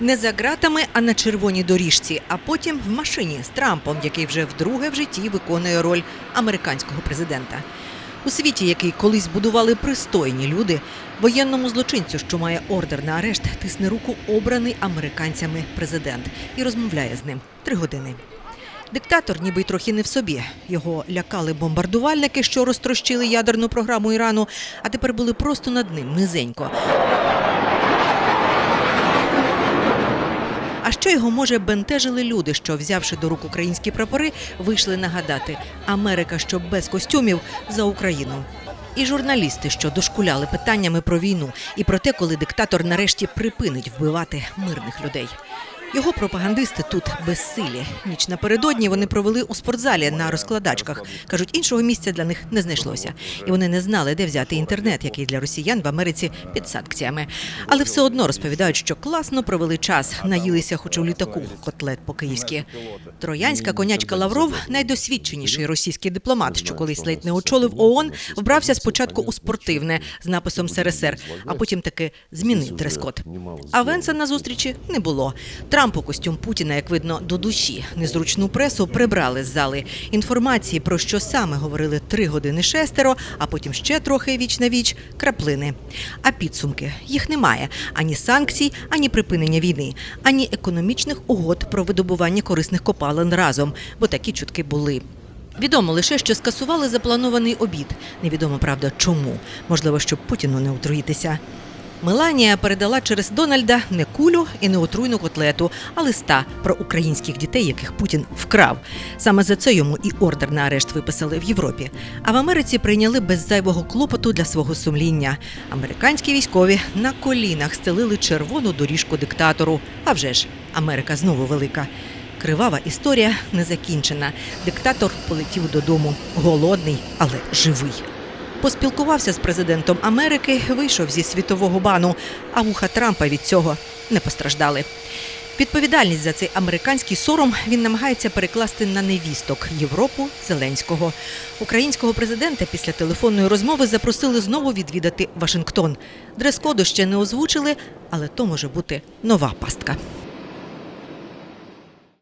Не за ґратами, а на червоній доріжці, а потім в машині з Трампом, який вже вдруге в житті виконує роль американського президента. У світі, який колись будували пристойні люди, воєнному злочинцю, що має ордер на арешт, тисне руку обраний американцями президент і розмовляє з ним три години. Диктатор, ніби й трохи не в собі. Його лякали бомбардувальники, що розтрощили ядерну програму Ірану, а тепер були просто над ним низенько. А що його може бентежили люди, що, взявши до рук українські прапори, вийшли нагадати Америка, що без костюмів за Україну. І журналісти, що дошкуляли питаннями про війну, і про те, коли диктатор нарешті припинить вбивати мирних людей. Його пропагандисти тут безсилі. Ніч напередодні вони провели у спортзалі на розкладачках. кажуть, іншого місця для них не знайшлося, і вони не знали, де взяти інтернет, який для росіян в Америці під санкціями. Але все одно розповідають, що класно провели час, наїлися, хоч у літаку котлет по київськи. Троянська конячка Лавров, найдосвідченіший російський дипломат, що колись ледь не очолив ООН, вбрався спочатку у спортивне з написом СРСР, а потім таки змінив дрес-код. А Венса на зустрічі не було. Трампу костюм Путіна, як видно, до душі. Незручну пресу прибрали з зали. Інформації про що саме говорили три години шестеро, а потім ще трохи віч на віч краплини. А підсумки їх немає ані санкцій, ані припинення війни, ані економічних угод про видобування корисних копалин разом, бо такі чутки були. Відомо лише, що скасували запланований обід. Невідомо, правда, чому. Можливо, щоб Путіну не отруїтися. Меланія передала через Дональда не кулю і не отруйну котлету, а листа про українських дітей, яких Путін вкрав. Саме за це йому і ордер на арешт виписали в Європі. А в Америці прийняли без зайвого клопоту для свого сумління. Американські військові на колінах стелили червону доріжку диктатору. А вже ж Америка знову велика. Кривава історія не закінчена. Диктатор полетів додому, голодний, але живий. Поспілкувався з президентом Америки, вийшов зі світового бану, а вуха Трампа від цього не постраждали. Відповідальність за цей американський сором він намагається перекласти на невісток Європу Зеленського. Українського президента після телефонної розмови запросили знову відвідати Вашингтон. Дрес-коду ще не озвучили, але то може бути нова пастка.